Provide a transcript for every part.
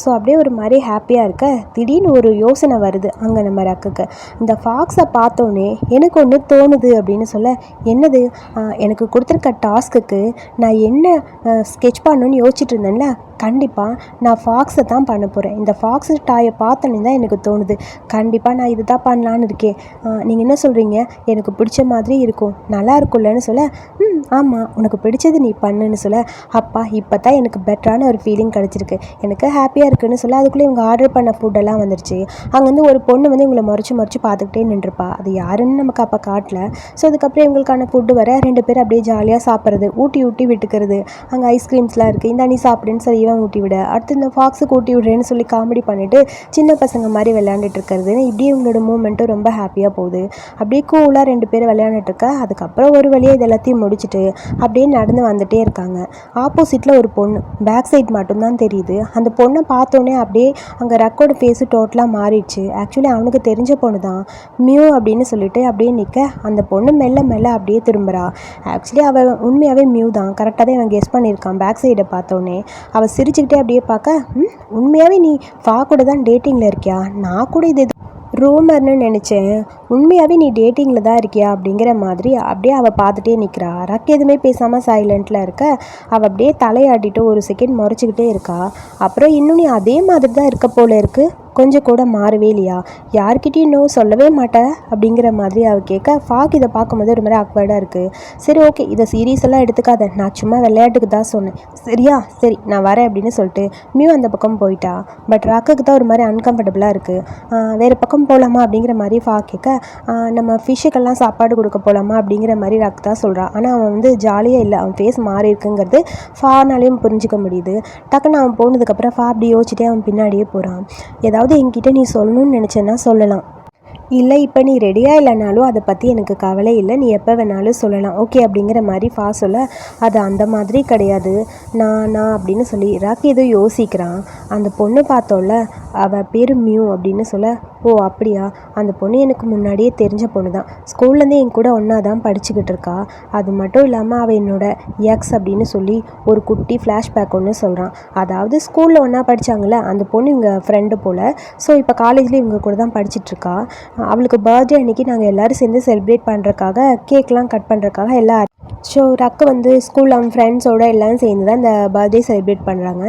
So அப்படியே ஒரு மாதிரி ஹாப்பியாக இருக்க. திடீர்னு ஒரு யோசனை வருது அங்கே நம்ம ரக்குக்கு. இந்த ஃபாக்ஸை பார்த்தோன்னே எனக்கு ஒன்று தோணுது அப்படின்னு சொல்ல என்னது? எனக்கு கொடுத்துருக்க டாஸ்க்குக்கு நான் என்ன ஸ்கெட்ச் பண்ணணும்னு யோசிச்சுட்டு இருந்தேன்ல? கண்டிப்பாக நான் ஃபாக்ஸை தான் பண்ண போகிறேன் இந்த ஃபாக்ஸ் டாயை பார்த்தோன்னே தான் எனக்கு தோணுது. கண்டிப்பாக நான் இது தான் பண்ணலான்னு இருக்கேன். நீங்கள் என்ன சொல்கிறீங்க எனக்கு பிடிச்ச மாதிரி இருக்கும். நல்லா இருக்கும்லன்னு சொல்ல ம் ஆமாம் உனக்கு பிடிச்சது நீ பண்ணுன்னு சொல்ல அப்பா இப்போ தான் எனக்கு பெட்டரான ஒரு ஃபீலிங் கிடச்சிருக்கு. எனக்கு ஹாப்பியாக இருக்குன்னு சொல்ல அதுக்குள்ளே இவங்க ஆர்டர் பண்ண ஃபுட்டெல்லாம் வந்துருச்சு. அங்கே வந்து ஒரு பொண்ணு வந்து இவங்களை மறைச்சு மறைச்சு பார்த்துக்கிட்டே நின்றுப்பா. அது யாருன்னு நமக்கு அப்போ காட்டல. ஸோ அதுக்கப்புறம் இவங்களுக்கான ஃபுட்டு வர ரெண்டு பேரும் அப்படியே ஜாலியாக சாப்பிட்றது ஊட்டி ஊட்டி விட்டுக்கிறது. அங்கே ஐஸ்கிரீம்ஸ்லாம் இருக்குது இந்த நீ சாப்பிடுன்னு சொல்லி இவன் ஊட்டி விட. அடுத்து இந்த ஃபாக்ஸுக்கு ஊட்டி விடுறேன்னு சொல்லி காமெடி பண்ணிவிட்டு சின்ன பசங்க மாதிரி விளையாண்டுட்டு இருக்கிறது. இப்படியே இவங்களோட மூமெண்ட்டும் ரொம்ப ஹாப்பியாக போகுது. அப்படியே கூலாக ரெண்டு பேரும் விளையாண்டுட்டு இருக்க. அதுக்கப்புறம் ஒரு வழியாக இது எல்லாத்தையும் முடிச்சுட்டு அப்படியே நடந்து வந்துட்டே இருக்காங்க. ஆப்போசிட்டில் ஒரு பொண்ணு. பேக் சைட் மட்டும்தான் தெரியுது. அந்த பொண்ணை பார்த்தோன்னே அப்படியே அங்கே ரக்கோட ஃபேஸு டோட்டலாக மாறிடுச்சு. ஆக்சுவலி அவனுக்கு தெரிஞ்ச பொண்ணு தான். மியூ அப்படின்னு சொல்லிட்டு அப்படியே நிற்க அந்த பொண்ணு மெல்ல மெல்ல அப்படியே திரும்புகிறா ஆக்சுவலி அவள் உண்மையாகவே மியூ தான். கரெக்டாக தான் இவன் கெஸ் பண்ணியிருக்கான். பேக் சைடை பார்த்தோன்னே. அவள் சிரிச்சுக்கிட்டே அப்படியே பார்க்க உண்மையாகவே நீ ஃபா கூட தான் டேட்டிங்கில் இருக்கியா? நான் கூட இது ரூமர்னு நினச்சேன். உண்மையாகவே நீ டேட்டிங்கில் தான் இருக்கியா அப்படிங்கிற மாதிரி அப்படியே அவள் பார்த்துட்டே நிற்கிறா ரக் எதுவுமே பேசாமல் சைலண்ட்டில் இருக்க. அவள் அப்படியே தலையாட்டிட்டு ஒரு செகண்ட் முறைச்சிக்கிட்டே இருக்கா. அப்புறம் இன்னும் நீ அதே மாதிரி தான் இருக்க போல இருக்கு. கொஞ்சம் கூட மாறவே இல்லையா? யார்கிட்டயும் நோ சொல்லவே மாட்டேன் அப்படிங்கிற மாதிரி அவள் கேட்க ஃபாக் இதை பார்க்கும்போது ஒரு மாதிரி அக்வர்டாக இருக்குது சரி ஓகே இதை சீரியஸ் எல்லாம் எடுத்துக்காத நான் சும்மா விளையாட்டுக்கு தான் சொன்னேன். சரியா? சரி நான் வரேன் அப்படின்னு சொல்லிட்டு மியூ அந்த பக்கம் போயிட்டா. பட் ராக்குக்கு தான் ஒரு மாதிரி அன்கம்ஃபர்டபுளாக இருக்குது வேறு பக்கம் போகலாமா அப்படிங்கிற மாதிரி ஃபா கேட்க நம்ம ஃபிஷ்ஷுக்கெல்லாம் சாப்பாடு கொடுக்க போகலாமா அப்படிங்கிற மாதிரி ராக் தான் சொல்கிறான் ஆனால் அவன் வந்து ஜாலியாக இல்லை. அவன் ஃபேஸ் மாறி இருக்குங்கிறது ஃபானாலையும் புரிஞ்சுக்க முடியுது. டக்குன்னு அவன் போனதுக்கப்புறம் ஃபா அப்படி யோசிச்சுட்டே அவன் பின்னாடியே போகிறான் ஏதாவது என்கிட்ட நீ சொல்லணும்னு நினச்சேன்னா சொல்லலாம். இல்லை இப்போ நீ ரெடியாக இல்லைனாலும் அதை பற்றி எனக்கு கவலை இல்லை. நீ எப்போ வேணாலும் சொல்லலாம். ஓகே அப்படிங்கிற மாதிரி ஃபா சொல்ல அது அந்த மாதிரி கிடையாது. நான் நான் அப்படின்னு சொல்லி ராக்கி ஏதோ யோசிக்கிறான். அந்த பொண்ணு பார்த்தோம்ல அவள் பேர் மியூ அப்படின்னு சொல்ல ஓ அப்படியா? அந்த பொண்ணு எனக்கு முன்னாடியே தெரிஞ்ச பொண்ணு தான் ஸ்கூல்லேருந்து என் கூட ஒன்றா தான் படிச்சுக்கிட்டு இருக்கா. அது மட்டும் இல்லாமல் அவள் என்னோட எக்ஸ் அப்படின்னு சொல்லி ஒரு குட்டி ஃப்ளாஷ்பேக் ஒன்று சொல்கிறான் அதாவது ஸ்கூலில் ஒன்றா படித்தாங்களே அந்த பொண்ணு இவங்க ஃப்ரெண்டு போல். ஸோ இப்போ காலேஜ்லேயும் இவங்க கூட தான் படிச்சிட்ருக்கா அவளுக்கு பர்த்டே அன்னைக்கு நாங்கள் எல்லோரும் சேர்ந்து செலிப்ரேட் பண்ணுறக்காக கேக்லாம் கட் பண்ணுறக்காக எல்லா ஸோ ரக்கு வந்து ஸ்கூல் அவன் ஃப்ரெண்ட்ஸோட எல்லாம் சேர்ந்து தான் இந்த பர்த்டே செலிப்ரேட் பண்ணுறாங்க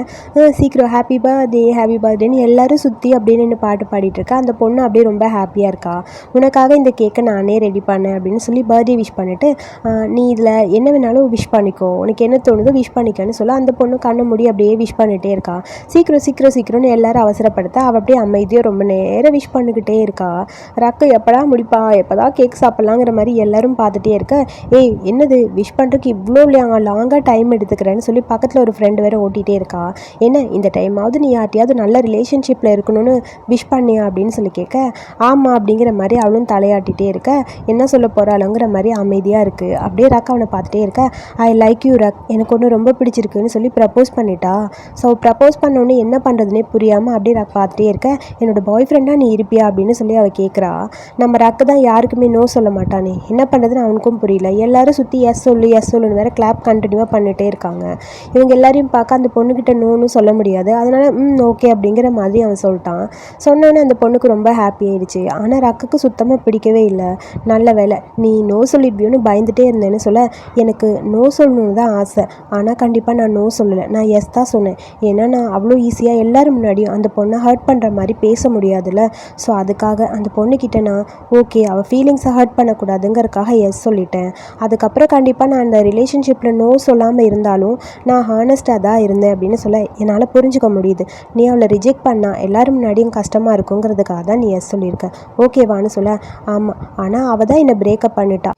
சீக்கிரம் ஹாப்பி பர்த்டே ஹாப்பி பர்த்டேன்னு எல்லோரும் சுற்றி அப்படியே நின்று பாட்டு பாடிட்டுருக்கா அந்த பொண்ணு அப்படியே ரொம்ப ஹாப்பியாக இருக்கா. உனக்காக இந்த கேக்கை நானே ரெடி பண்ணேன் அப்படின்னு சொல்லி பர்த்டே விஷ் பண்ணிட்டு நீ இதில் என்ன வேணாலும் விஷ் பண்ணிக்கோ. உனக்கு என்ன தோணுதோ விஷ் பண்ணிக்கன்னு சொல்ல அந்த பொண்ணு கண்ணு முடி அப்படியே விஷ் பண்ணிகிட்டே இருக்கா. சீக்கிரம் சீக்கிரம் சீக்கிரம்னு எல்லோரும் அவசரப்படுத்த அவள் அப்படியே அமைதியாக ரொம்ப நேரம் விஷ் பண்ணிக்கிட்டே இருக்கா. ரக்கு எப்படா முடிப்பா? எப்போதான் கேக் சாப்பிட்லாங்கிற மாதிரி எல்லோரும் பார்த்துட்டே இருக்க. ஏய் என்னது? விஷ் பண்ணுறதுக்கு இவ்வளோ லாங்காக டைம் எடுத்துக்கிறேன்னு சொல்லி பக்கத்தில் ஒரு ஃப்ரெண்டு வேறு ஓட்டிகிட்டே இருக்கா. என்ன இந்த டைமாவது நீ யார்ட்டையாவது நல்ல ரிலேஷன்ஷிப்பில் இருக்கணும்னு விஷ் பண்ணியா அப்படின்னு சொல்லி கேட்க ஆமாம் அப்படிங்கிற மாதிரி அவளும் தலையாட்டிகிட்டே இருக்க. என்ன சொல்ல போகிறாளுங்கிற மாதிரி அமைதியாக இருக்குது அப்படியே ரக் அவனை பார்த்துட்டே இருக்க ஐ லைக் யூ ரக். எனக்கு ஒன்று ரொம்ப பிடிச்சிருக்குன்னு சொல்லி ப்ரப்போஸ் பண்ணிட்டா. ஸோ ப்ரப்போஸ் பண்ணோன்னே என்ன பண்ணுறதுனே புரியாமல் அப்படியே ரக் பார்த்துட்டே இருக்க. என்னோடய பாய் ஃப்ரெண்டாக நீ இருப்பியா? அப்படின்னு சொல்லி அவள் கேட்குறா நம்ம ரக்கு தான் யாருக்குமே நோ சொல்ல மாட்டானே. என்ன பண்ணுறதுன்னு அவனுக்கும் புரியல. எல்லாரும் சுற்றி எஸ் சொல்லு எஸ் சொல்லுன்னு வேற கிளாப் கண்டினியூவாக பண்ணிகிட்டே இருக்காங்க. இவங்க எல்லாரையும் பார்க்க அந்த பொண்ணுக்கிட்ட நோன்னு சொல்ல முடியாது. அதனால் ம் ஓகே அப்படிங்கிற மாதிரி அவன் சொல்லிட்டான். சொன்னோன்னே அந்த பொண்ணுக்கு ரொம்ப ஹாப்பி ஆயிடுச்சு. ஆனால் ரக்குக்கு சுத்தமாக பிடிக்கவே இல்லை. நல்ல வேலை நீ நோ சொல்லிடுவியோன்னு பயந்துட்டே இருந்தேன்னு சொல்ல எனக்கு நோ சொல்லணும்னு தான் ஆசை. ஆனால் கண்டிப்பாக நான் நோ சொல்லலை. நான் எஸ் தான் சொன்னேன். ஏன்னா நான் அவ்வளோ ஈஸியாக எல்லோரும் முன்னாடியும் அந்த பொண்ணை ஹர்ட் பண்ணுற மாதிரி பேச முடியாதுல்ல. ஸோ அதுக்காக அந்த பொண்ணுக்கிட்ட நான் ஓகே அவள் ஃபீலிங்ஸை ஹர்ட் பண்ணக்கூடாதுங்கிறதுக்காக எஸ் சொல்லிட்டேன். அதுக்கப்புறம் கண்டிப்பாக நான் அந்த ரிலேஷன்ஷிப்பில் நோ சொல்லாமல் இருந்தாலும் நான் ஹானஸ்ட்டாக தான் இருந்தேன் அப்படின்னு சொல்ல என்னால் புரிஞ்சுக்க முடியுது. நீ அவளை ரிஜெக்ட் பண்ணால் எல்லோரும் முன்னாடியும் கஷ்டமாக இருக்குங்கிறதுக்காக தான் நீ எஸ் சொல்லியிருக்க. ஓகேவான்னு சொல்ல ஆமாம் ஆனால் அவள் தான் என்னை பிரேக்கப் பண்ணிட்டா.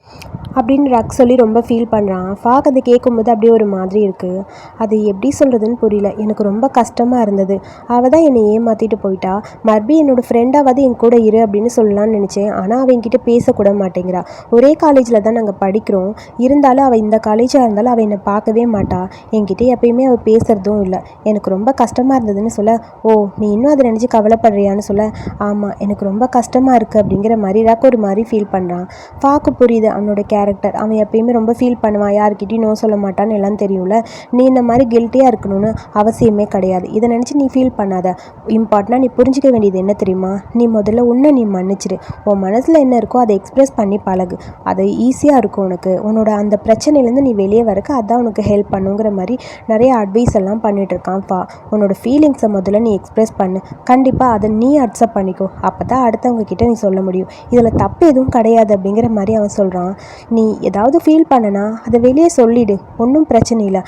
அப்படின்னு ரக் சொல்லி ரொம்ப ஃபீல் பண்ணுறான் ஃபாக் அதை கேட்கும்போது அப்படியே ஒரு மாதிரி இருக்குது அது எப்படி சொல்கிறதுன்னு புரியல. எனக்கு ரொம்ப கஷ்டமாக இருந்தது. அவள் தான் என்னை ஏமாற்றிட்டு போயிட்டா. மறுபடியும் என்னோட ஃப்ரெண்டாவது என் கூட இரு அப்படின்னு சொல்லலாம்னு நினச்சேன். ஆனால் அவங்ககிட்ட என்கிட்ட பேசக்கூட மாட்டேங்கிறா. ஒரே காலேஜில் தான் நாங்கள் படிக்கிறோம். இருந்தாலும் இருந்தாலும் அவள் இந்த காலேஜாக இருந்தாலும் அவள் என்னை பார்க்கவே மாட்டா. என்கிட்ட எப்பயுமே அவள் பேசுகிறதும் இல்லை. எனக்கு ரொம்ப கஷ்டமாக இருந்ததுன்னு சொல்ல ஓ நீ இன்னும் அதை நினச்சி கவலைப்படுறியான்னு சொல்ல ஆமாம் எனக்கு ரொம்ப கஷ்டமாக இருக்குது அப்படிங்கிற மாதிரி ரக் ஒரு மாதிரி ஃபீல் பண்ணுறான் ஃபாக்கு புரியுது அவனோட கேரக்டர் அவன் எப்பயுமே ரொம்ப ஃபீல் பண்ணுவான் யார்கிட்டையும் நோ சொல்ல மாட்டான்னு எல்லாம் தெரியும்ல. நீ இந்த மாதிரி கில்ட்டியாக இருக்கணும்னு அவசியமே கிடையாது. இதை நினச்சி நீ ஃபீல் பண்ணாத. இம்பார்ட்டனாக நீ புரிஞ்சிக்க வேண்டியது என்ன தெரியுமா? நீ முதல்ல உன்னை நீ மன்னிச்சிடு உன் மனசில் என்ன இருக்கோ அதை எக்ஸ்ப்ரெஸ் பண்ணி பழகு. அது ஈஸியாக இருக்கும் உனக்கு. உன்னோட அந்த பிரச்சனையிலேருந்து நீ வெளியே வரக்கு அதான் உனக்கு ஹெல்ப் பண்ணுங்கிற மாதிரி நிறைய அட்வைஸ் எல்லாம் பண்ணிகிட்ருக்கான் இருக்கான் பா. உன்னோட ஃபீலிங்ஸை முதல்ல நீ எக்ஸ்ப்ரெஸ் பண்ணு. கண்டிப்பாக அதை நீ அக்செப்ட் பண்ணிக்கோ. அப்போ தான் அடுத்தவங்க கிட்டே நீ சொல்ல முடியும். இதில் தப்பு எதுவும் கிடையாது அப்படிங்கிற மாதிரி அவன் சொல்கிறான் நீ ஏதாவது ஃபீல் பண்ணனா அதை வெளியே சொல்லிடு. ஒன்றும் பிரச்சனை இல்லை.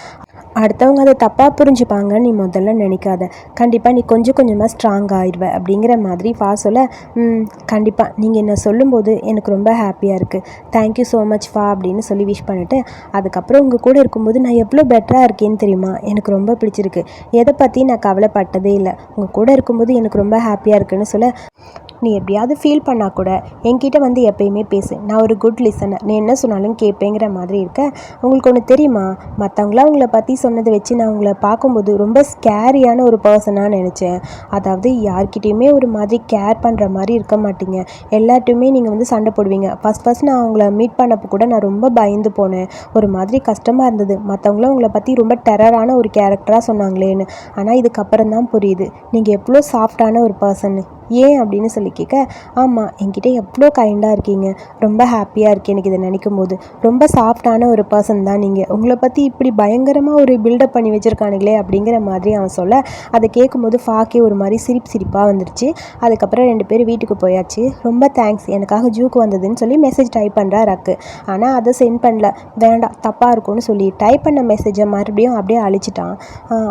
அடுத்தவங்க அதை தப்பாக புரிஞ்சுப்பாங்கன்னு நீ முதல்ல நினைக்காத. கண்டிப்பாக நீ கொஞ்சம் கொஞ்சமாக ஸ்ட்ராங் ஆயிடுவ அப்படிங்கிற மாதிரி ஃபா சொல்ல "ம், கண்டிப்பாக நீங்கள் என்ன சொல்லும்போது எனக்கு ரொம்ப ஹாப்பியாக இருக்குது தேங்க்யூ ஸோ மச் ஃபா அப்படின்னு சொல்லி விஷ் பண்ணிவிட்டு அதுக்கப்புறம் உங்கள் கூட இருக்கும்போது நான் எவ்வளோ பெட்டராக இருக்கேன்னு தெரியுமா? எனக்கு ரொம்ப பிடிச்சிருக்கு. எதை பற்றி நான் கவலைப்பட்டதே இல்லை. உங்கள் கூட இருக்கும்போது எனக்கு ரொம்ப ஹாப்பியாக இருக்குன்னு சொல்ல நீ எப்படியாவது ஃபீல் பண்ணால் கூட என்கிட்ட வந்து எப்பயுமே பேசு. நான் ஒரு குட் லிசனர் நீ என்ன சொன்னாலும் கேட்பேங்கிற மாதிரி இருக்க. உங்களுக்கு ஒன்று தெரியுமா? மற்றவங்களாம் உங்களை பற்றி சொன்னதை வச்சு நான் உங்களை பார்க்கும்போது ரொம்ப ஸ்கேரியான ஒரு பர்சனாக நினச்சேன். அதாவது யார்கிட்டேயுமே ஒரு மாதிரி கேர் பண்ணுற மாதிரி இருக்க மாட்டீங்க. எல்லார்ட்டையுமே நீங்கள் வந்து சண்டை போடுவீங்க. ஃபஸ்ட் ஃபஸ்ட் நான் அவங்கள மீட் பண்ணப்போ கூட நான் ரொம்ப பயந்து போனேன். ஒரு மாதிரி கஷ்டமாக இருந்தது. மற்றவங்களும் உங்களை பற்றி ரொம்ப டெரரான ஒரு கேரக்டராக சொன்னாங்களேன்னு. ஆனால் இதுக்கப்புறம் தான் புரியுது நீங்கள் எவ்வளோ சாஃப்டான ஒரு பர்சன்னு ஏன் அப்படின்னு சொல்லி கேட்க ஆமாம் என்கிட்ட எவ்வளோ கைண்டாக இருக்கீங்க. ரொம்ப ஹாப்பியாக இருக்கு எனக்கு இதை நினைக்கும் போது ரொம்ப சாஃப்டான ஒரு பர்சன் தான் நீங்கள் உங்களை பற்றி இப்படி பயங்கரமாக ஒரு பில்டப் பண்ணி வச்சுருக்கானுங்களே அப்படிங்கிற மாதிரி அவன் சொல்ல அதை கேட்கும்போது ஃபாக்கே ஒரு மாதிரி சிரிப்பு சிரிப்பாக வந்துருச்சு. அதுக்கப்புறம் ரெண்டு பேரும் வீட்டுக்கு போயாச்சு. ரொம்ப தேங்க்ஸ் எனக்காக ஜூக்கு வந்ததுன்னு சொல்லி மெசேஜ் டைப் பண்ணுறா ரக்கு. ஆனால் அதை சென்ட் பண்ணல. வேண்டாம் தப்பாக இருக்கும்னு சொல்லி டைப் பண்ண மெசேஜை மறுபடியும் அப்படியே அழிச்சிட்டான்.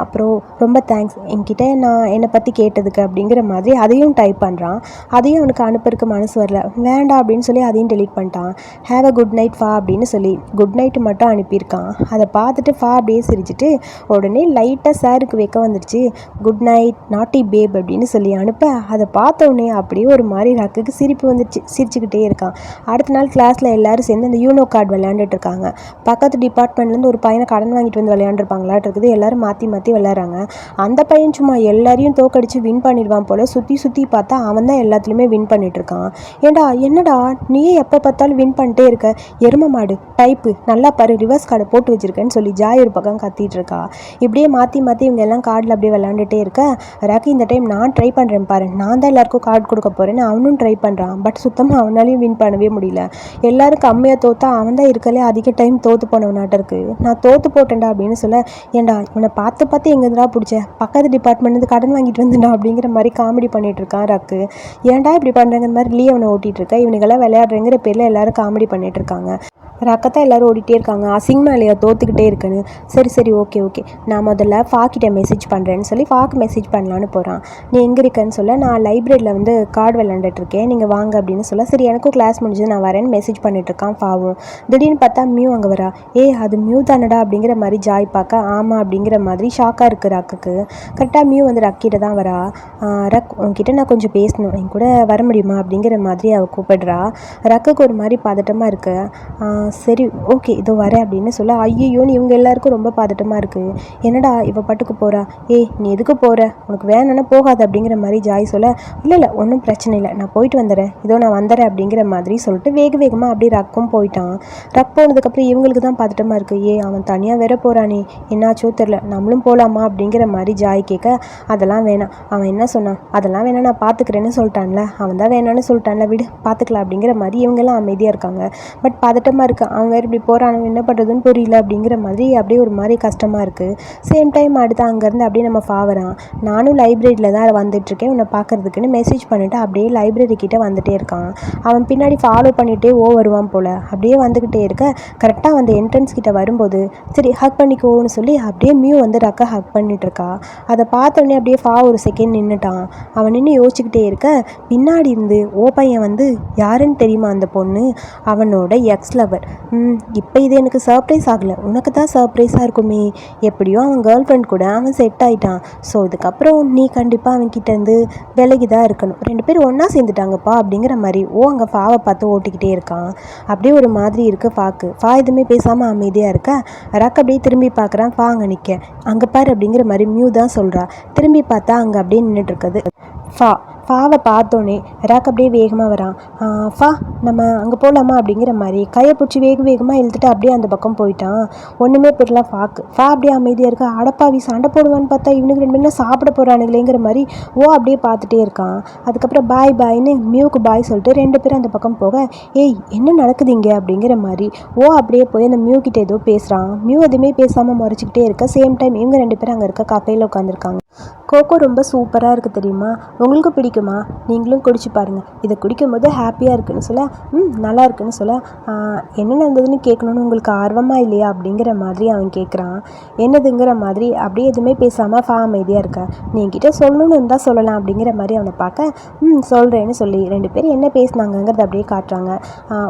அப்புறம் ரொம்ப தேங்க்ஸ் என்கிட்ட நான் என்னை பற்றி கேட்டதுக்கு அப்படிங்கிற மாதிரி அதையும் டைப் பண்ணுறான் அதையும் அவனுக்கு அனுப்புறதுக்கு மனசு வரல. வேண்டாம் அப்படின்னு சொல்லி அதையும் டெலீட் பண்ணிட்டான். ஹேவ் அ குட் நைட் ஃபா அப்படின்னு சொல்லி குட் நைட் மட்டும் அனுப்பியிருக்கான். அதை பார்த்துட்டு ஃபா அப்படியே சிரிச்சிட்டு உடனே லைட்டாக சாருக்கு வைக்க வந்துடுச்சு குட் நைட் நாட்டி பேப் அப்படின்னு சொல்லி அனுப்ப அதை பார்த்த உடனே அப்படியே ஒரு மாதிரி ரக்குக்கு சிரிப்பு வந்துடுச்சு சிரிச்சுக்கிட்டே இருக்கான். அடுத்த நாள் கிளாஸில் எல்லாரும் சேர்ந்து அந்த யூனோ கார்டு விளையாண்டுட்டு இருக்காங்க. பக்கத்து டிபார்ட்மெண்ட்லேருந்து ஒரு பையனை கடன் வாங்கிட்டு வந்து விளையாண்டுருப்பாங்களாட்டு இருக்குது. மாற்றி மாற்றி விளையாடுறாங்க. அந்த பையன் சும்மா எல்லாரையும் தோக்கடிச்சு வின் பண்ணிடுவான் போல். சுற்றி சுற்றி பார்த்தா அவன் தான் எல்லாத்துலேயுமே வின் பண்ணிட்டு இருக்கான் ஏண்டா என்னடா நீயே எப்போ பார்த்தாலும் வின் பண்ணிட்டே இருக்க? எரும மாடு டைப்பு நல்லா பாரு ரிவர்ஸ் கார்டை போட்டு வச்சிருக்கேன்னு சொல்லி ஜாய் ஒரு பக்கம் கத்திட்டு இருக்கா இப்படியே மாற்றி மாற்றி இவங்க எல்லாம் கார்டில் அப்படியே விளாண்டுட்டே இருக்க. ராக்கி இந்த டைம் நான் ட்ரை பண்ணுறேன் பாரு. நான் தான் எல்லாருக்கும் கார்டு கொடுக்க போகிறேன்னு அவனும் ட்ரை பண்ணுறான் பட் சுத்தமாக அவனாலையும் வின் பண்ணவே முடியல. எல்லாரும் கம்மியாக தோத்தா அவன் தான் இருக்கலே அதிக டைம் தோத்து போனவனாட்ட இருக்கு. நான் தோத்து போட்டேன்டா அப்படின்னு சொல்ல ஏன்டா இவனை பார்த்து பார்த்து எங்கேருந்துடா பிடிச்ச? பக்கத்து டிபார்ட்மெண்ட்லேருந்து கடன் வாங்கிட்டு வந்துடா அப்படிங்கிற மாதிரி காமெடி பண்ணிட்டு இருக்கான் ஏன்டா இப்படி பண்ணுறங்கிற மாதிரி லீ அவனை ஓட்டிகிட்டு இருக்க? இவனுங்கெல்லாம் விளையாடுறேங்கிற பேரில் எல்லோரும் காமெடி பண்ணிட்டு இருக்காங்க. ரக்கத்தான் எல்லோரும் ஓடிட்டே இருக்காங்க. அசிங்கமாக இல்லையா? தோத்துக்கிட்டே இருக்குன்னு. சரி சரி ஓகே ஓகே. நான் முதல்ல ஃபாக்கிட்ட மெசேஜ் பண்ணுறேன்னு சொல்லி ஃபாக் மெசேஜ் பண்ணலான்னு போகிறான் நீ எங்கே இருக்கேன்னு சொல்ல நான் லைப்ரரியில் வந்து கார்டு விளாண்டுட்ருக்கேன் நீங்கள் வாங்க அப்படின்னு சொல்ல சரி எனக்கும் கிளாஸ் முடிஞ்சது நான் வரேன்னு மெசேஜ் பண்ணிட்டுருக்கான் ஃபாவும். திடீர்னு பார்த்தா மியூ அங்கே வரா. ஏ அது மியூ தானடா? அப்படிங்கிற மாதிரி ஜாய் பார்க்க ஆமாம் அப்படிங்கிற மாதிரி ஷாக்காக இருக்குது ரக்குக்கு கரெக்டாக மியூ வந்து ரக்கிட்ட தான் வரா. ரக் உங்ககிட்ட நான் கொஞ்சம் பேசணும். என் கூட வர முடியுமா? அப்படிங்கிற மாதிரி அவள் கூப்பிடுறா. ரக்குக்கு ஒரு மாதிரி பதட்டமாக இருக்குது சரி ஓகே இதோ வரேன் அப்படின்னு சொல்ல ஐயோன்னு இவங்க எல்லாருக்கும் ரொம்ப பதட்டமாக இருக்குது என்னடா இவ பாட்டுக்கு போகிறா ஏய் நீ எதுக்கு போகிற உனக்கு வேணும்னா போகாது அப்படிங்கிற மாதிரி ஜாய் சொல்ல இல்லை இல்லை ஒன்றும் பிரச்சனை இல்லை. நான் போயிட்டு வந்துடுறேன் இதோ நான் வந்துடுறேன் அப்படிங்கிற மாதிரி சொல்லிட்டு வேக வேகமாக அப்படியே ரக்கும் போயிட்டான். ரக் போனதுக்கப்புறம் இவங்களுக்கு தான் பதட்டமாக இருக்குது ஏய் அவன் தனியாக வேற போகிறானே என்னாச்சோ தெரில நம்மளும் போகலாமா அப்படிங்கிற மாதிரி ஜாய் கேட்க அதெல்லாம் வேணாம். அவன் என்ன சொன்னான்? அதெல்லாம் வேணாம் நான் பார்த்துக்கிறேன்னு சொல்லிட்டான்ல. அவன் தான் வேணான்னு சொல்லிட்டான்ல. விடு பார்த்துக்கலாம் அப்படிங்கிற மாதிரி இவங்கெல்லாம் அமைதியாக இருக்காங்க. பட் பதட்டமாக இருக்கு அவன் வேறு இப்படி போகிறான் என்ன பண்ணுறதுன்னு புரியல அப்படிங்கிற மாதிரி அப்படியே ஒரு மாதிரி கஷ்டமாக இருக்குது சேம் டைம் அடுத்து அங்கேருந்து அப்படியே நம்ம ஃபாவரான் நானும் லைப்ரரியில் தான் வந்துட்டுருக்கேன் உன்னை பார்க்கறதுக்குன்னு மெசேஜ் பண்ணிவிட்டு அப்படியே லைப்ரரி கிட்டே வந்துட்டே இருக்கான். அவன் பின்னாடி ஃபாலோ பண்ணிகிட்டே ஓ வருவான் போல். அப்படியே வந்துக்கிட்டே இருக்க. கரெக்டாக அந்த என்ட்ரன்ஸ் கிட்டே வரும்போது சரி ஹக் பண்ணிக்கோன்னு சொல்லி அப்படியே மியூ வந்து ரக்க ஹக் பண்ணிட்டுருக்கா அதை பார்த்தோன்னே அப்படியே ஃபா ஒரு செகண்ட் நின்றுட்டான் அவன் நின்று யோசிச்சுக்கிட்டே இருக்க. பின்னாடி இருந்து ஓ பையன் வந்து யாருன்னு தெரியுமா அந்த பொண்ணு? அவனோட எக்ஸ் லவர் இப்போ இது எனக்கு சர்ப்ரைஸ் ஆகலை. உனக்கு தான் சர்ப்ரைஸாக இருக்குமே. எப்படியோ அவன் கேர்ள் ஃப்ரெண்ட் கூட அவன் செட் ஆயிட்டான். ஸோ இதுக்கப்புறம் நீ கண்டிப்பாக அவன்கிட்டேருந்து விலகி தான் இருக்கணும். ரெண்டு பேரும் ஒன்றா சேர்ந்துட்டாங்கப்பா அப்படிங்கிற மாதிரி ஓ அங்கே ஃபாவை பார்த்து ஓட்டிக்கிட்டே இருக்கான். அப்படியே ஒரு மாதிரி இருக்குது ஃபாக்கு. ஃபா எதுவுமே பேசாமல் அமைதியாக இருக்க. ரக் அப்படியே திரும்பி பார்க்குறான். ஃபா அங்கே நிற்க அங்கே பாரு அப்படிங்கிற மாதிரி மியூ தான் சொல்கிறா திரும்பி பார்த்தா அங்கே அப்படியே நின்றுட்டு இருக்குது. ஃபா ஃபாவை பார்த்தோன்னே ராக் அப்படியே வேகமாக வரான். ஃபா நம்ம அங்கே போகலாமா அப்படிங்கிற மாதிரி கையை பிடிச்சி வேக வேகமாக இழுத்துட்டு அப்படியே அந்த பக்கம் போயிட்டான். ஒன்றுமே புரியல ஃபாக்கு. ஃபா அப்படியே அமைதியாக இருக்கா. அடப்பாவி சண்டை போடுவான்னு பார்த்தா இவனுக்கு ரெண்டு பேரும் சாப்பிட போகிறானுங்களேங்கிற மாதிரி ஓ அப்படியே பார்த்துட்டே இருக்கான். அதுக்கப்புறம் பாய் பாய்னு மியூக்கு பாய் சொல்லிட்டு ரெண்டு பேரும் அந்த பக்கம் போக ஏய் என்ன நடக்குது இங்கே? அப்படிங்கிற மாதிரி ஓ அப்படியே போய் அந்த மியூ கிட்ட ஏதோ பேசுகிறான் மியூ எதுவுமே பேசாமல் முறைச்சிக்கிட்டே இருக்க. சேம் டைம் இவங்க ரெண்டு பேரும் அங்கே இருக்க கப்பையில் உட்காந்துருக்காங்க கோகோ ரொம்ப சூப்பராக இருக்குது தெரியுமா? உங்களுக்கு பிடிக்குமா? நீங்களும் குடிச்சு பாருங்கள் இதை குடிக்கும்போது ஹாப்பியாக இருக்குன்னு சொல்ல ம் நல்லா இருக்குன்னு சொல்ல என்ன நடந்ததுன்னு கேட்கணுன்னு உங்களுக்கு ஆர்வமாக இல்லையா? அப்படிங்கிற மாதிரி அவன் கேட்குறான் என்னதுங்கிற மாதிரி அப்படியே எதுவுமே பேசாமல் ஃபா அமைதியாக இருக்கான் நீ என்கிட்ட சொல்லணும்னு இருந்தால் சொல்லலாம் அப்படிங்கிற மாதிரி அவனை பார்க்க ம் சொல்கிறேன்னு சொல்லி ரெண்டு பேரும் என்ன பேசுனாங்கங்கிறத அப்படியே காட்டுறாங்க.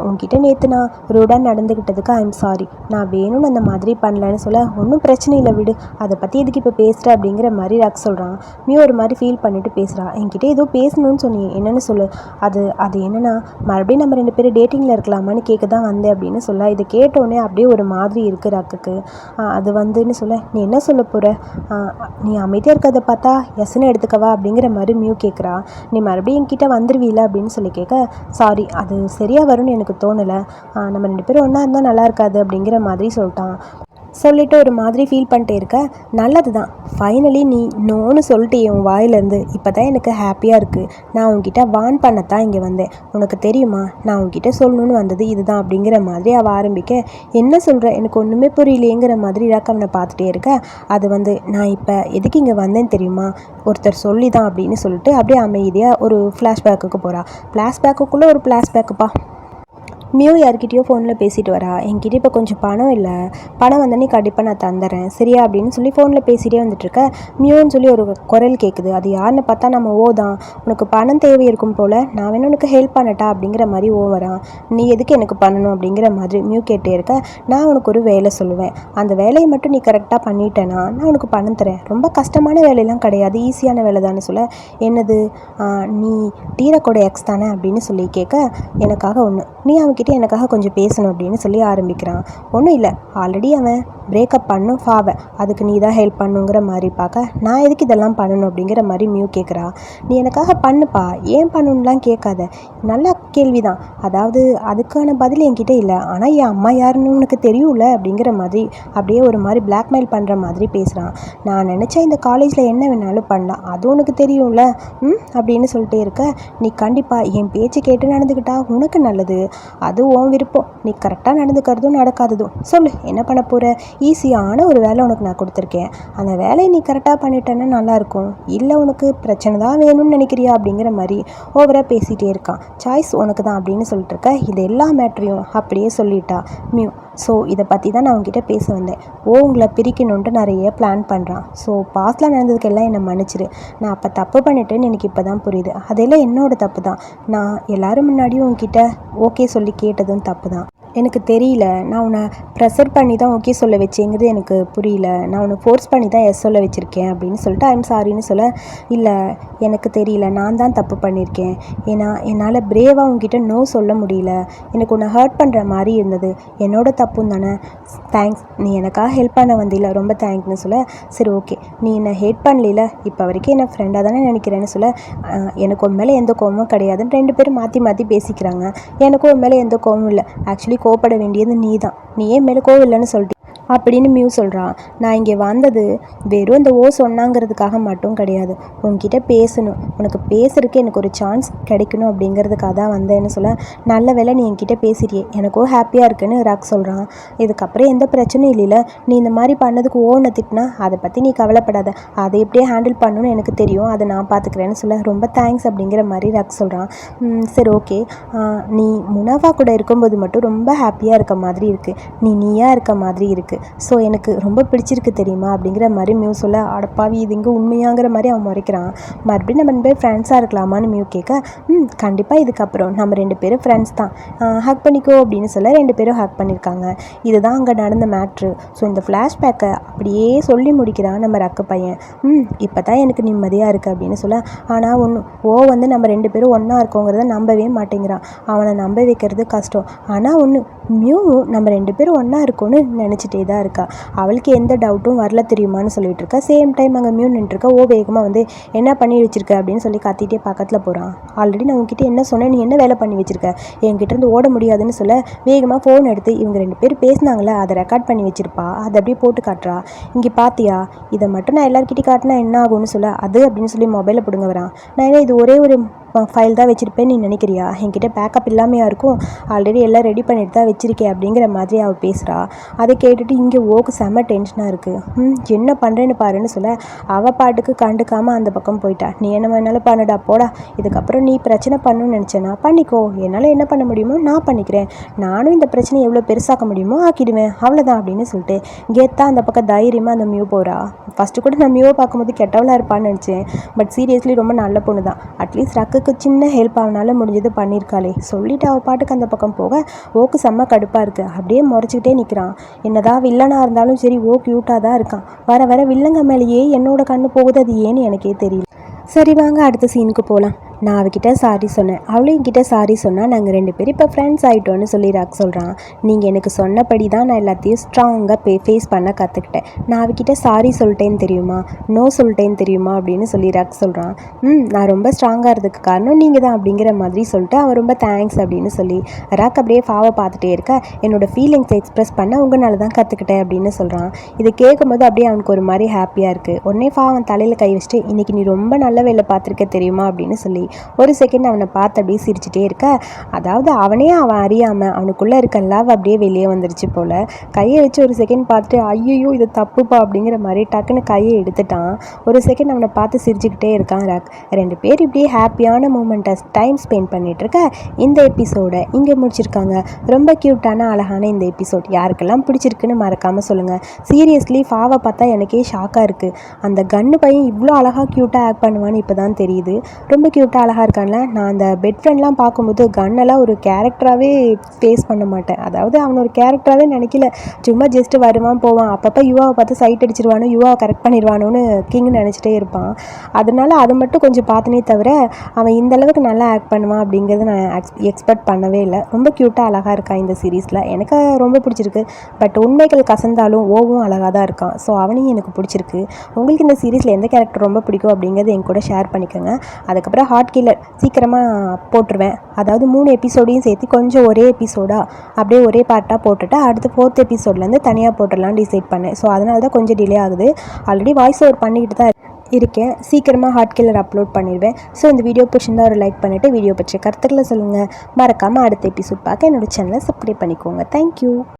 உங்ககிட்ட நேற்று நான் ரூடாக நடந்துக்கிட்டதுக்கு ஐம் சாரி நான் வேணும்னு அந்த மாதிரி பண்ணலன்னு சொல்ல ஒன்றும் பிரச்சனை இல்லை விடு. அதை பற்றி எதுக்கு இப்போ பேசுகிற அப்படிங்கிற மாதிரி ரக் சொல்கிறான் மியூ ஒரு மாதிரி ஃபீல் பண்ணிட்டு பேசுகிறா என்கிட்ட ஏதோ பேசணும்னு சொன்னியே. என்னென்னு சொல்லு. அது அது என்னென்னா மறுபடியும் நம்ம ரெண்டு பேரும் டேட்டிங்கில் இருக்கலாமான்னு கேட்க தான் வந்தேன் அப்படின்னு சொல்ல. இதை கேட்டோடனே அப்படியே ஒரு மாதிரி இருக்கு ரக்குக்கு. அது வந்துன்னு சொல்ல. நீ என்ன சொல்ல போகிற நீ அமைதியாக இருக்கிறத பார்த்தா எசனை எடுத்துக்கவா அப்படிங்கிற மாதிரி மியூ கேட்குறா நீ மறுபடியும் என்கிட்ட வந்துருவீல அப்படின்னு சொல்லி கேட்க சாரி அது சரியாக வரும்னு எனக்கு தோணலை. நம்ம ரெண்டு பேரும் ஒன்றா இருந்தால் நல்லா இருக்காது அப்படிங்கிற மாதிரி சொல்லிட்டான். சொல்லிட்டு ஒரு மாதிரி ஃபீல் பண்ணிட்டே இருக்க. நல்லது தான் ஃபைனலி நீ நோன்னு சொல்லிட்டு உன் வாயிலேருந்து இப்போ தான் எனக்கு ஹாப்பியாக இருக்குது நான் உன்கிட்ட வான் பண்ணத்தான் இங்கே வந்தேன். உனக்கு தெரியுமா? நான் உன்கிட்ட சொல்லணும்னு வந்தது இதுதான் அப்படிங்கிற மாதிரி அவள் ஆரம்பிக்க. என்ன சொல்கிற எனக்கு ஒன்றுமே புரியலையேங்கிற மாதிரி இராக் அவனை பார்த்துட்டே இருக்க. அது வந்து நான் இப்போ எதுக்கு இங்கே வந்தேன்னு தெரியுமா? ஒருத்தர் சொல்லி தான் அப்படின்னு சொல்லிட்டு அப்படியே அமைதியாக ஒரு ஃப்ளாஷ்பேக்குக்கு போகிறா ஃப்ளாஷ்பேக்குக்குள்ளே ஒரு ஃப்ளாஷ்பேக்குப்பா மியூ யார்கிட்டயோ ஃபோனில் பேசிட்டு வரா. என்கிட்ட இப்போ கொஞ்சம் பணம் இல்லை. பணம் வந்தோடனே கண்டிப்பாக நான் தந்துடுறேன் சரியா? அப்படின்னு சொல்லி ஃபோனில் பேசிகிட்டே வந்துட்டுருக்க மியூன்னு சொல்லி ஒரு குரல் கேட்குது அது யாருன்னு பார்த்தா நம்ம ஓ தான். உனக்கு பணம் தேவை இருக்கும் போல். நான் வேணும் உனக்கு ஹெல்ப் பண்ணட்டா? அப்படிங்கிற மாதிரி ஓ வரான் நீ எதுக்கு எனக்கு பண்ணணும்? அப்படிங்கிற மாதிரி மியூ கேட்டே இருக்க. நான் உனக்கு ஒரு வேலை சொல்லுவேன். அந்த வேலையை மட்டும் நீ கரெக்டாக பண்ணிட்டேன்னா நான் உனக்கு பணம் தரேன். ரொம்ப கஷ்டமான வேலையெல்லாம் கிடையாது. ஈஸியான வேலை தானே சொல்ல. என்னது? ஆ, நீ டீரக்கோட எக்ஸ் தானே? அப்படின்னு சொல்லி கேட்க. எனக்காக ஒன்று நீ உங்ககிட்ட எனக்காக கொஞ்சம் பேசணும் அப்படின்னு சொல்லி ஆரம்பிக்கிறான். ஒன்றும் இல்லை. ஆல்ரெடி அவன் பிரேக்கப் பண்ணும் ஃபாவை அதுக்கு நீ தான் ஹெல்ப் பண்ணுங்கிற மாதிரி பார்க்க நான் எதுக்கு இதெல்லாம் பண்ணணும்? அப்படிங்கிற மாதிரி மியூ கேட்குறா நீ எனக்காக பண்ணுப்பா. ஏன் பண்ணணும்லாம் கேட்காத. நல்ல கேள்வி தான் அதாவது அதுக்கான பதில் என்கிட்ட இல்லை. ஆனால் என் அம்மா யாருன்னு உனக்கு தெரியும்ல? அப்படிங்கிற மாதிரி அப்படியே ஒரு மாதிரி பிளாக்மெயில் பண்ணுற மாதிரி பேசுகிறான் நான் நினச்சேன் இந்த காலேஜில் என்ன வேணாலும் பண்ணலாம். அது உனக்கு தெரியும்ல. ம் அப்படின்னு சொல்லிட்டே இருக்க நீ கண்டிப்பாக என் பேச்சு கேட்டு நடந்துக்கிட்டா உனக்கு நல்லது. அது உன் விருப்பம். நீ கரெக்டாக நடந்துக்கிறதும் நடக்காததும். சொல்லு என்ன பண்ண போகிற ஈஸியான ஒரு வேலை உனக்கு நான் கொடுத்துருக்கேன். அந்த வேலையை நீ கரெக்டாக பண்ணிட்டேன்னா நல்லாயிருக்கும் இல்லை உனக்கு பிரச்சனை தான் வேணும்னு நினைக்கிறியா? அப்படிங்கிற மாதிரி ஓவராக பேசிகிட்டே இருக்கான். சாய்ஸ் உனக்கு தான் அப்படின்னு சொல்லிட்டு இருக்க. இது எல்லா மேட்ரையும் அப்படியே சொல்லிட்டா. மியூ. ஸோ இதை பற்றி தான் நான் உங்ககிட்ட பேச வந்தேன். ஓ உங்களை பிரிக்கணுன்ட்டு நிறைய பிளான் பண்ணுறான் ஸோ பாஸ்டில் நடந்ததுக்கெல்லாம் என்னை மன்னிச்சிரு. நான் அப்போ தப்பு பண்ணிட்டேன்னு எனக்கு இப்போ தான் புரியுது. அதெல்லாம் என்னோட தப்பு தான். நான் எல்லோரும் முன்னாடியும் உங்ககிட்ட ஓகே சொல்லி கேட்டதும் தப்பு தான். எனக்கு தெரியல. நான் உன்னை ப்ரெஷர் பண்ணி தான் ஓகே சொல்ல வச்சேங்கிறது எனக்கு புரியல. நான் உன்னை ஃபோர்ஸ் பண்ணி தான் எஸ் சொல்ல வச்சுருக்கேன் அப்படின்னு சொல்லிட்டு ஐம் சாரின்னு சொல்ல இல்லை எனக்கு தெரியல. நான் தான் தப்பு பண்ணியிருக்கேன் ஏன்னா என்னால் பிரேவாக உங்ககிட்ட நோ சொல்ல முடியல. எனக்கு உன்னை ஹர்ட் பண்ணுற மாதிரி இருந்தது. என்னோட தப்பும் தானே? தேங்க்ஸ் நீ எனக்காக ஹெல்ப் பண்ண வந்தில்ல. ரொம்ப தேங்க்ஸ்னு சொல்ல. சரி ஓகே நீ என்னை ஹேட் பண்ணல இப்போ வரைக்கும் என்னை ஃப்ரெண்டாக தானே நினைக்கிறேன்னு சொல்ல. எனக்கு உன் மேலே எந்த கோவமும் கிடையாதுன்னு ரெண்டு பேரும் மாற்றி மாற்றி பேசிக்கிறாங்க. எனக்கும் உன் மேலே எந்த கோவமும் இல்லை. ஆக்சுவலி கோவப்பட வேண்டியது நீ தான் நீ ஏன் மேலே கோவம் இல்லைன்னு சொல்லிட்டு அப்படின்னு மியூ சொல்கிறான் நான் இங்கே வந்தது வெறும் இந்த ஓ சொன்னாங்கிறதுக்காக மட்டும் கிடையாது. உன்கிட்ட பேசணும். உனக்கு பேசுறதுக்கு எனக்கு ஒரு சான்ஸ் கிடைக்கணும் அப்படிங்கிறதுக்காக தான் வந்தேன்னு சொல்ல நல்ல வேலை நீ என்கிட்ட பேசிட்டியே. எனக்கும் ஹாப்பியாக இருக்குன்னு ராக் சொல்கிறான் இதுக்கப்புறம் எந்த பிரச்சனையும் இல்லைல்ல. நீ இந்த மாதிரி பண்ணதுக்கு ஓனை திட்டினா அதை பற்றி நீ கவலைப்படாத. அதை எப்படியே ஹேண்டில் பண்ணணும்னு எனக்கு தெரியும். அதை நான் பார்த்துக்கிறேன்னு சொல்ல ரொம்ப தேங்க்ஸ் அப்படிங்கிற மாதிரி ராக் சொல்கிறான் சரி ஓகே நீ முனாஃபா கூட இருக்கும்போது மட்டும் ரொம்ப ஹாப்பியாக இருக்க மாதிரி இருக்குது நீ நீயாக இருக்க மாதிரி இருக்குது ஸோ எனக்கு ரொம்ப பிடிச்சிருக்கு தெரியுமா அப்படிங்கிற மாதிரி மியூ சொல்ல அடப்பாவி இது இங்கே உண்மையாங்கிற மாதிரி அவன் முறைக்கிறான். மறுபடியும் நம்ம ரெண்டு பேர் ஃப்ரெண்ட்ஸாக இருக்கலாமான்னு மியூ கேட்க ம் கண்டிப்பாக இதுக்கப்புறம் நம்ம ரெண்டு பேரும் ஃப்ரெண்ட்ஸ் தான். ஹக் பண்ணிக்கோ அப்படின்னு சொல்ல ரெண்டு பேரும் ஹக் பண்ணியிருக்காங்க இதுதான் அங்கே நடந்த மேட்ரு ஸோ இந்த ஃப்ளாஷ்பேக்கை அப்படியே சொல்லி முடிக்கிறான் நம்ம ரக்கு பையன். ம் இப்போ தான் எனக்கு நிம்மதியாக இருக்குது அப்படின்னு சொல்ல ஆனால் ஒன்று ஓ வந்து நம்ம ரெண்டு பேரும் ஒன்றா இருக்கோங்கிறத நம்பவே மாட்டேங்கிறான். அவனை நம்ப வைக்கிறது கஷ்டம். ஆனால் ஒன்று மியூ நம்ம ரெண்டு பேரும் ஒன்றா இருக்கோன்னு நினச்சிட்டே தான் இருக்கா. அவளுக்கு எந்த டவுட்டும் வரல தெரியுமான்னு சொல்லிட்டு இருக்கா. சேம் டைம் அங்கே மியூ நின்றுருக்கா. ஓ வேகமாக வந்து என்ன பண்ணி வச்சிருக்க அப்படின்னு சொல்லி கத்திட்டே பக்கத்தில் போகிறான் ஆல்ரெடி நான் உங்ககிட்ட என்ன சொன்னேன் நீ என்ன வேலை பண்ணி வச்சிருக்க? என்கிட்ட இருந்து ஓட முடியாதுன்னு சொல்ல வேகமாக ஃபோன் எடுத்து இவங்க ரெண்டு பேர் பேசினாங்களே அதை ரெக்கார்ட் பண்ணி வச்சிருப்பா. அதை அப்படியே போட்டு காட்டுறா. இங்கே பாத்தியா இதை மட்டும் நான் எல்லாருக்கிட்டே காட்டினா என்ன ஆகும்னு சொல்ல அது அப்படின்னு சொல்லி மொபைலை பிடுங்க வரான். நான் என்ன இது ஒரே ஒரு ஃபைல் தான் வச்சுருப்பேன் நீ நினைக்கிறியா? என்கிட்ட பேக்கப் இல்லாமையா இருக்கும். ஆல்ரெடி எல்லாம் ரெடி பண்ணிட்டு தான் வச்சுருக்கேன் அப்படிங்கிற மாதிரி அவள் பேசுகிறா அதை கேட்டுட்டு இங்கே ஓக்கு செம்ம டென்ஷனாக இருக்குது ம் என்ன பண்ணுறேன்னு பாருன்னு சொல்ல அவள் பாட்டுக்கு கண்டுக்காமல் அந்த பக்கம் போயிட்டா. நீ என்ன வேணாலும் பண்ணுடா போடா. இதுக்கப்புறம் நீ பிரச்சனை பண்ணணும்னு நினச்சேன்னா பண்ணிக்கோ. என்னால் என்ன பண்ண முடியுமோ நான் பண்ணிக்கிறேன். நானும் இந்த பிரச்சனையை எவ்வளோ பெருசாக்க முடியுமோ ஆக்கிடுவேன். அவ்வளோதான் அப்படின்னு சொல்லிட்டு கெத்தா அந்த பக்கம் தைரியமாக அந்த மியூ போகிறா ஃபஸ்ட்டு கூட நான் மியூவை பார்க்கும்போது கெட்டவளாக இருப்பான்னு நினச்சேன். பட் சீரியஸ்லி ரொம்ப நல்ல பொண்ணு தான் அட்லீஸ்ட் ரக்கு அதுக்கு சின்ன ஹெல்ப் அவனால் முடிஞ்சது பண்ணியிருக்காளே சொல்லிட்டு அவள் பாட்டுக்கு அந்த பக்கம் போக ஓக்கு செம்ம கடுப்பாக இருக்குது அப்படியே முறைச்சிக்கிட்டே நிற்கிறான் என்னதான் வில்லனாக இருந்தாலும் சரி ஓ க்யூட்டாக தான் இருக்கான். வர வர வில்லங்க மேலேயே என்னோட கண்ணு போகுது அது ஏன்னு எனக்கே தெரியல. சரி வாங்க அடுத்த சீனுக்கு போகலாம் நான் அவகிட்ட சாரி சொன்னேன். அவளும் என்கிட்ட சாரி சொன்னால் நாங்கள் ரெண்டு பேரும் இப்போ ஃப்ரெண்ட்ஸ் ஆகிட்டோன்னு சொல்லி ராக் சொல்கிறான் நீங்கள் எனக்கு சொன்னபடி தான் நான் எல்லாத்தையும் ஸ்ட்ராங்காக பே ஃபேஸ் பண்ண கற்றுக்கிட்டேன் நான் அவகிட்ட சாரி சொல்லிட்டேன்னு தெரியுமா? நோ சொல்லிட்டேன்னு தெரியுமா? அப்படின்னு சொல்லி ராக் சொல்கிறான் ம் நான் ரொம்ப ஸ்ட்ராங்காக இருந்ததுக்கு காரணம் நீங்கள் தான் அப்படிங்கிற மாதிரி சொல்லிட்டு அவன் ரொம்ப தேங்க்ஸ் அப்படின்னு சொல்லி ராக் அப்படியே ஃபாவை பார்த்துட்டே இருக்க என்னோடய ஃபீலிங்ஸ் எக்ஸ்ப்ரெஸ் பண்ண உங்களால் தான் கற்றுக்கிட்டேன் அப்படின்னு சொல்கிறான் இதை கேட்கும்போது அப்படியே அவனுக்கு ஒரு மாதிரி ஹாப்பியாக இருக்குது உடனே ஃபா அவன் தலையில் கை வச்சுட்டு இன்றைக்கி நீ ரொம்ப நல்ல வேலை பார்த்துருக்க தெரியுமா? அப்படின்னு சொல்லி ஒரு செகண்ட் அவனை பார்த்து அப்படியே சிரிச்சிட்டே இருக்க. அதாவது அவனே அவன் அறியாமல் அவனுக்குள்ளே இருக்க லவ் அப்படியே வெளியே வந்துருச்சு போல். கையை வச்சு ஒரு செகண்ட் பார்த்துட்டு ஐயோ இது தப்புப்பா அப்படிங்கிற மாதிரி டக்குன்னு கையை எடுத்துட்டான். ஒரு செகண்ட் அவனை பார்த்து சிரிச்சுக்கிட்டே இருக்கான் ராக். ரெண்டு பேர் இப்படியே ஹாப்பியான மூமெண்ட்டை டைம் ஸ்பெண்ட் பண்ணிகிட்ருக்க இருக்க இந்த எபிசோடை இங்கே முடிச்சிருக்காங்க. ரொம்ப க்யூட்டான அழகான இந்த எபிசோட் யாருக்கெல்லாம் பிடிச்சிருக்குன்னு மறக்காமல் சொல்லுங்கள் சீரியஸ்லி ஃபாவை பார்த்தா எனக்கே ஷாக்காக இருக்குது அந்த கன்னு பையன் இவ்வளோ அழகாக க்யூட்டாக ஆக்ட் பண்ணுவான்னு இப்போ தான் தெரியுது. ரொம்ப க்யூட்டாக அழகாக இருக்கான்ல. நான் அந்த பெட் ஃப்ரெண்ட்லாம் பார்க்கும்போது கன்னெல்லாம் ஒரு கேரக்டராகவே ஃபேஸ் பண்ண மாட்டேன். அதாவது அவன் ஒரு கேரக்டராகவே நினைக்கல. சும்மா ஜஸ்ட்டு வருவான் போவான். அப்பப்போ யுவாவை பார்த்து சைட் அடிச்சிருவானோ யுவாவை கரெக்ட் பண்ணிடுவானோன்னு கிங் நினச்சிட்டே இருப்பான். அதனால அதை மட்டும் கொஞ்சம் பார்த்தனே தவிர அவன் இந்த அளவுக்கு நல்லா ஆக்ட் பண்ணுவான் அப்படிங்கிறது நான் எக்ஸ்பெக்ட் பண்ணவே இல்லை. ரொம்ப க்யூட்டாக அழகாக இருக்கான் இந்த சீரீஸில் எனக்கு ரொம்ப பிடிச்சிருக்கு. பட் உண்மைகள் கசந்தாலும் ஓவும் அழகாக தான் இருக்கான். ஸோ அவனையும் எனக்கு பிடிச்சிருக்கு. உங்களுக்கு இந்த சீரீஸில் எந்த கேரக்டர் ரொம்ப பிடிக்கும் அப்படிங்கிறது என் கூட ஷேர் பண்ணிக்கோங்க. அதுக்கப்புறம் ஹார்ட் கில்லர் சீக்கிரமாக போட்டுருவேன். அதாவது மூணு எபிசோடையும் சேர்த்து கொஞ்சம் ஒரே எபிசோடாக அப்படியே ஒரே பார்ட்டாக போட்டுட்டு அடுத்து ஃபோர்த் எபிசோட்லேருந்து தனியாக போட்டுடலாம் டிசைட் பண்ணேன். ஸோ அதனால தான் கொஞ்சம் டிலே ஆகுது. ஆல்ரெடி வாய்ஸ் ஓவர் பண்ணிக்கிட்டு தான் இருக்கேன். சீக்கிரமாக ஹார்ட் கில்லர் அப்லோட் பண்ணிடுவேன். ஸோ இந்த வீடியோ பிடிச்சிருந்தா ஒரு லைக் பண்ணிவிட்டு வீடியோ பற்றிய கருத்துக்களை சொல்லுங்கள் மறக்காமல் அடுத்த எபிசோட் பார்க்க என்னோடய சேனலை சப்ஸ்கிரைப் பண்ணிக்கோங்க. தேங்க்யூ